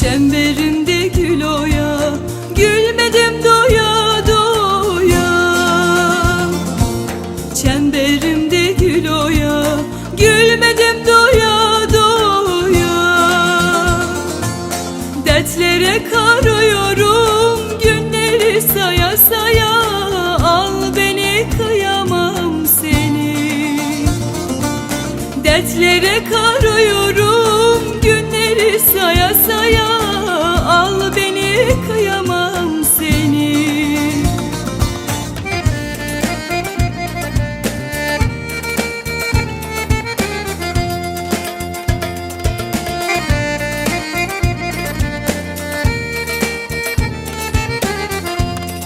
Çemberinde gül oya Gülmedim doya doya. Çemberimde gül oya Gülmedim doya doya. Dertlere karıyorum Günleri saya saya. Al beni kıyamam seni. Dertlere karıyorum